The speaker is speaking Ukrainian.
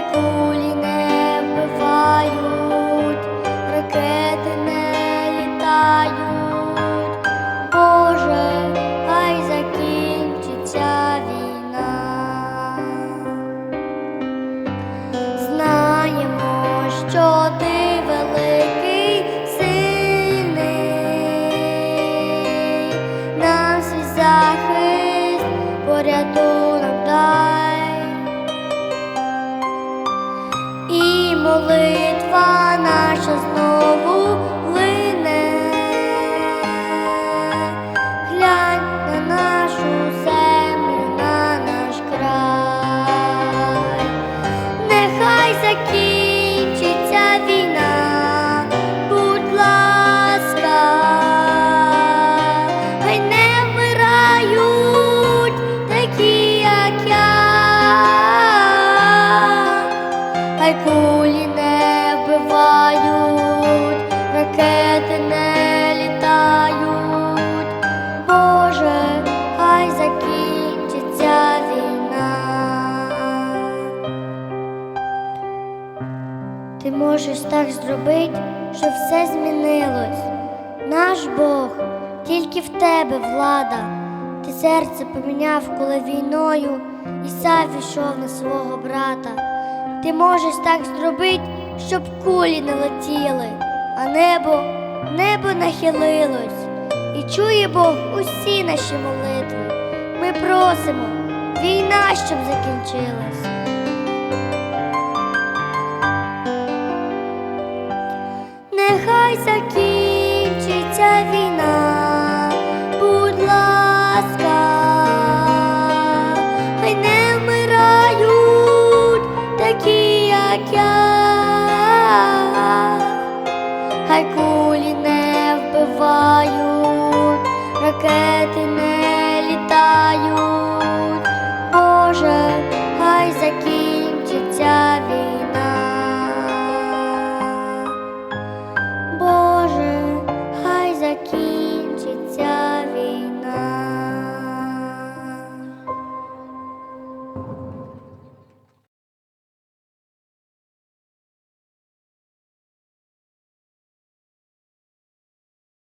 Cooling. Кулі не вбивають, ракети не літають. Боже, хай закінчиться війна. Ти можеш так зробити, щоб все змінилось. Наш Бог, тільки в тебе влада. Ти серце поміняв, коли війною Ісав ішов на свого брата. Ти можеш так зробити, щоб кулі не летіли, а небо, небо нахилилось. І чує Бог усі наші молитви. Ми просимо, війна, щоб закінчилась. Нехай закінчиться війна,